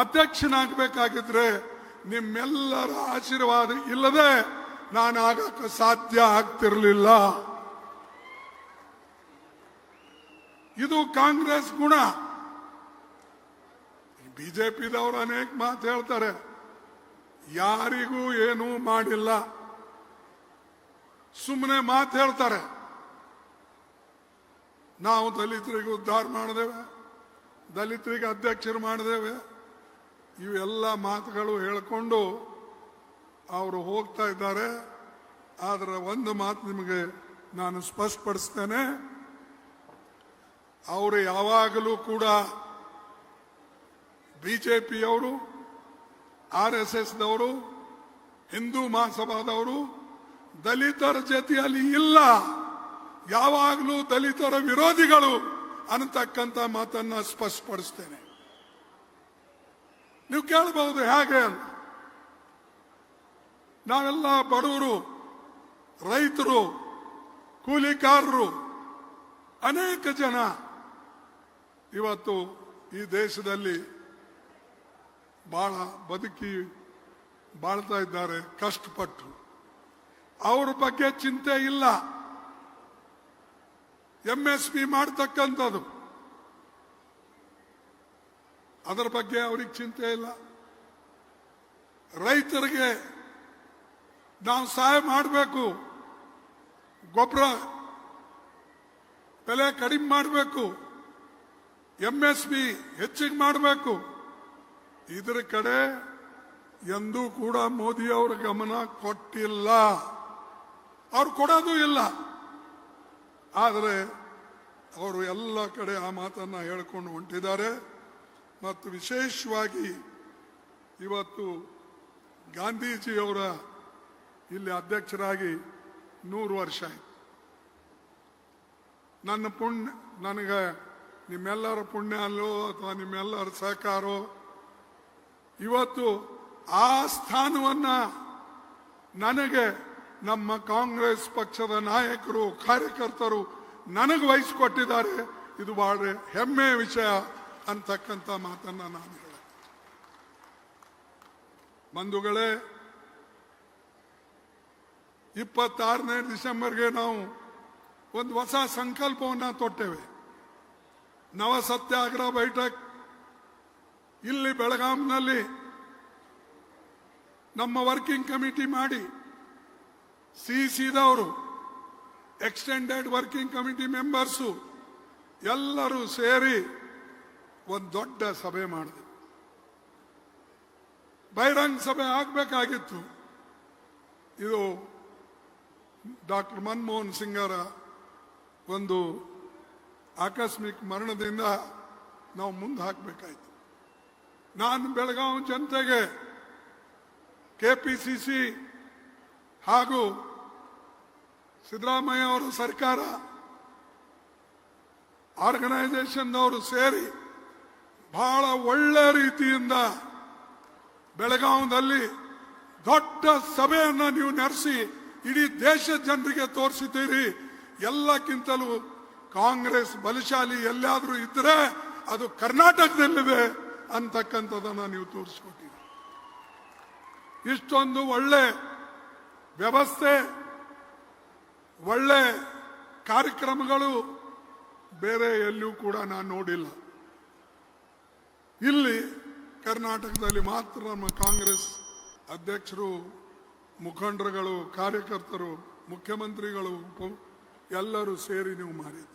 ಅಧ್ಯಕ್ಷನಾಗಬೇಕಾಗಿದ್ರೆ ನಿಮ್ಮೆಲ್ಲರ ಆಶೀರ್ವಾದ ಇಲ್ಲದೆ ನಾನು ಆಗಕ್ಕೆ ಸಾಧ್ಯ ಆಗ್ತಿರಲಿಲ್ಲ. ಇದು ಕಾಂಗ್ರೆಸ್ ಗುಣ. ಬಿಜೆಪಿದವರು ಅನೇಕ ಮಾತು ಹೇಳ್ತಾರೆ, ಯಾರಿಗೂ ಏನೂ ಮಾಡಿಲ್ಲ. ಸುಮ್ಮನೆ ಮಾತು ಹೇಳ್ತಾರೆ, ನಾವು ದಲಿತರಿಗೆ ಉದ್ಧಾರ ಮಾಡಿದೇವೆ ದಲಿತರಿಗೆ ಅಧ್ಯಕ್ಷರು ಮಾಡಿದೇವೆ ಇವೆಲ್ಲ ಮಾತುಗಳು ಹೇಳಿಕೊಂಡು ಅವರು ಹೋಗ್ತಾ ಇದ್ದಾರೆ. ಆದರೆ ಒಂದು ಮಾತು ನಿಮಗೆ ನಾನು ಸ್ಪಷ್ಟಪಡಿಸ್ತೇನೆ. ಅವರು ಯಾವಾಗಲೂ ಕೂಡ ಬಿ ಜೆ ಪಿಯವರು ಆರ್ ಎಸ್ ಎಸ್ದವರು, ಹಿಂದೂ ಮಹಾಸಭಾದವರು ದಲಿತರ ಜೊತೆಯಲ್ಲಿ ಇಲ್ಲ. ಯಾವಾಗಲೂ ದಲಿತರ ವಿರೋಧಿಗಳು ಅನ್ನತಕ್ಕಂಥ ಮಾತನ್ನ ಸ್ಪಷ್ಟಪಡಿಸ್ತೇನೆ. ನೀವು ಕೇಳಬಹುದು ಹೇಗೆ? ನಾವೆಲ್ಲ ಬಡವರು, ರೈತರು, ಕೂಲಿಕಾರರು, ಅನೇಕ ಜನ ಇವತ್ತು ಈ ದೇಶದಲ್ಲಿ ಬಹಳ ಬದುಕಿ ಬಾಳ್ತಾ ಇದ್ದಾರೆ ಕಷ್ಟಪಟ್ಟು ಅವ್ರ ಬಗ್ಗೆ ಚಿಂತೆ ಇಲ್ಲ. ಎಂ ಎಸ್ ಪಿ ಮಾಡ್ತಕ್ಕಂಥದ್ದು. ಅದರ ಬಗ್ಗೆ ಅವ್ರಿಗೆ ಚಿಂತೆ ಇಲ್ಲ. ರೈತರಿಗೆ ನಾವು ಸಹಾಯ ಮಾಡಬೇಕು. ಗೊಬ್ಬರ ಬೆಲೆ ಕಡಿಮೆ ಮಾಡಬೇಕು. ಎಂ ಎಸ್ ಪಿ ಹೆಚ್ಚಿಗೆ ಮಾಡಬೇಕು. ಇದರ ಕಡೆ ಎಂದೂ ಕೂಡ ಮೋದಿ ಅವರ ಗಮನ ಕೊಟ್ಟಿಲ್ಲ. ಅವ್ರು ಕೊಡೋದು ಇಲ್ಲ. ಆದರೆ ಅವರು ಎಲ್ಲ ಕಡೆ ಆ ಮಾತನ್ನ ಹೇಳ್ಕೊಂಡು ಹೊಂಟಿದ್ದಾರೆ. ಮತ್ತು ವಿಶೇಷವಾಗಿ ಇವತ್ತು ಗಾಂಧೀಜಿಯವರ ಇಲ್ಲಿ ಅಧ್ಯಕ್ಷರಾಗಿ ನೂರು ವರ್ಷ ಆಯ್ತು. ನನ್ನ ಪುಣ್ಯ, ನನಗೆ ನಿಮ್ಮೆಲ್ಲರ ಪುಣ್ಯ ಅಲ್ಲೋ ಅಥವಾ ನಿಮ್ಮೆಲ್ಲರ ಸಹಕಾರೋ ಇವತ್ತು ಆ ಸ್ಥಾನವನ್ನು ನನಗೆ ನಮ್ಮ ಕಾಂಗ್ರೆಸ್ ಪಕ್ಷದ ನಾಯಕರು, ಕಾರ್ಯಕರ್ತರು ನನಗೆ ವಹಿಸಿಕೊಟ್ಟಿದ್ದಾರೆ. ಇದು ಬಹಳ ಹೆಮ್ಮೆಯ ವಿಷಯ. ಅಂತಕ್ಕಂಥ ಮಾತನ್ನ ನಾನು ಹೇಳ ಬಂಧುಗಳೇ, ಇಪ್ಪತ್ತಾರನೇ ಡಿಸೆಂಬರ್ಗೆ ನಾವು ಒಂದು ಹೊಸ ಸಂಕಲ್ಪವನ್ನ ತೊಟ್ಟೇವೆ. ನವ ಸತ್ಯಾಗ್ರಹ ಬೈಠಕ್. ಇಲ್ಲಿ ಬೆಳಗಾಂನಲ್ಲಿ ನಮ್ಮ ವರ್ಕಿಂಗ್ ಕಮಿಟಿ ಮಾಡಿ ಸಿ ಸಿದವರು, ಎಕ್ಸ್ಟೆಂಡೆಡ್ ವರ್ಕಿಂಗ್ ಕಮಿಟಿ ಮೆಂಬರ್ಸು ಎಲ್ಲರೂ ಸೇರಿ ಒಂದು ದೊಡ್ಡ ಸಭೆ ಮಾಡಿದೆ. ಬಹಿರಂಗ ಸಭೆ ಆಗಬೇಕಾಗಿತ್ತು. ಇದು ಡಾಕ್ಟರ್ ಮನಮೋಹನ್ ಸಿಂಗರ ಒಂದು ಆಕಸ್ಮಿಕ ಮರಣದಿಂದ ನಾವು ಮುಂದೆ ಹಾಕಬೇಕಾಯ್ತು. ನಾನು ಬೆಳಗಾವಿ ಜನತೆಗೆ ಕೆ ಪಿ ಸಿ ಸಿ ಹಾಗೂ ಸಿದ್ದರಾಮಯ್ಯ ಅವರ ಸರ್ಕಾರ ಆರ್ಗನೈಸೇಷನ್ನವರು ಸೇರಿ ಬಹಳ ಒಳ್ಳೆ ರೀತಿಯಿಂದ ಬೆಳಗಾವಿನಲ್ಲಿ ದೊಡ್ಡ ಸಭೆಯನ್ನು ನೀವು ನಡೆಸಿ ಇಡೀ ದೇಶದ ಜನರಿಗೆ ತೋರಿಸಿದ್ದೀರಿ. ಎಲ್ಲಕ್ಕಿಂತಲೂ ಕಾಂಗ್ರೆಸ್ ಬಲಶಾಲಿ ಎಲ್ಲಾದರೂ ಇದ್ರೆ ಅದು ಕರ್ನಾಟಕದಲ್ಲಿದೆ ಅಂತಕ್ಕಂಥದ್ದನ್ನು ನೀವು ತೋರಿಸ್ಕೊಟ್ಟಿದ್ದೀರಿ ಇಷ್ಟೊಂದು ಒಳ್ಳೆ ವ್ಯವಸ್ಥೆ, ಒಳ್ಳೆ ಕಾರ್ಯಕ್ರಮಗಳು ಬೇರೆ ಎಲ್ಲೂ ಕೂಡ ನಾನು ನೋಡಿಲ್ಲ. ಇಲ್ಲಿ ಕರ್ನಾಟಕದಲ್ಲಿ ಮಾತ್ರ ನಮ್ಮ ಕಾಂಗ್ರೆಸ್ ಅಧ್ಯಕ್ಷರು ಮುಖಂಡರುಗಳು ಕಾರ್ಯಕರ್ತರು ಮುಖ್ಯಮಂತ್ರಿಗಳು ಎಲ್ಲರೂ ಸೇರಿ ನೀವು ಮಾಡಿದ್ರಿ